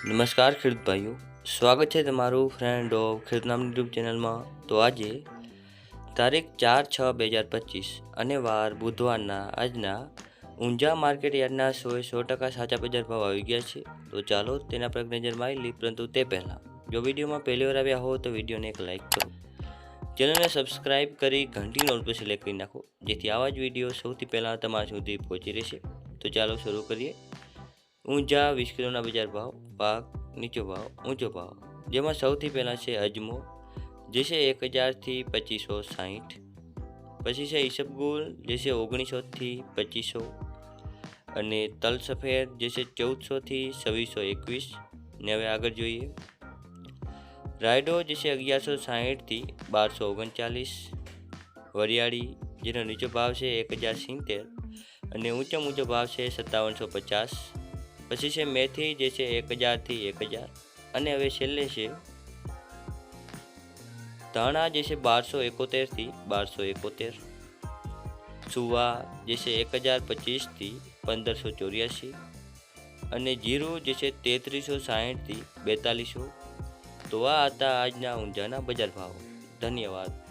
નમસ્કાર ખેડૂત ભાઈઓ, સ્વાગત છે તમારું ફ્રેન્ડ ઓફ ખેડૂત નામની યુટ્યુબ ચેનલમાં તો આજે તારીખ ચાર છ બે હજાર પચીસ અને વાર બુધવારના આજના ઊંઝા માર્કેટ યાર્ડના સોએ સો ટકા સાચા બજાર ભાવ આવી ગયા છે. તો ચાલો તેના પર નજર મારી લઈ પરંતુ તે પહેલાં જો વિડીયોમાં પહેલી વાર આવ્યા હો તો વિડીયોને એક લાઇક કરો. ચેનલને સબસ્ક્રાઇબ કરી ઘંટી નોટ પર સિલેક્ટ કરી નાખો, જેથી આવા જ વીડિયો સૌથી પહેલાં તમારા સુધી પહોંચી રહેશે. તો ચાલો શરૂ કરીએ. ઊંઝા વીસ બજાર ભાવ, પાક, નીચો ભાવ, ઊંચો ભાવ. જેમાં સૌથી પહેલાં છે અજમો, જે છે એક હજારથી પચીસો સાહીઠ પછી છે ઈસબગુલ, જે છે ઓગણીસોથી પચીસો. અને તલ સફેદ, જે છે ચૌદસોથી છવ્વીસો એકવીસ. ને હવે આગળ જોઈએ. રાયડો, જે છે અગિયારસો સાહીઠથી બારસો ઓગણચાલીસ. વરિયાળી, જેનો નીચો ભાવ છે એક હજાર સિત્તેર. અને ઊંચો ઊંચો ભાવ છે સત્તાવનસો પચાસ. પછી છે મેથી, જે છે એક હજારથી એક હજાર. અને હવે છેલ્લે છે ધાણા, જે છે બારસો એકોતેરથી બારસો એકોતેર. સુવા, જે છે એક હજાર પચીસથી પંદરસો ચોર્યાસી. અને જીરું, જે છે તેત્રીસો સાહીઠથી બેતાલીસો. તો આ હતા આજના ઊંઝાના બજાર ભાવ. ધન્યવાદ.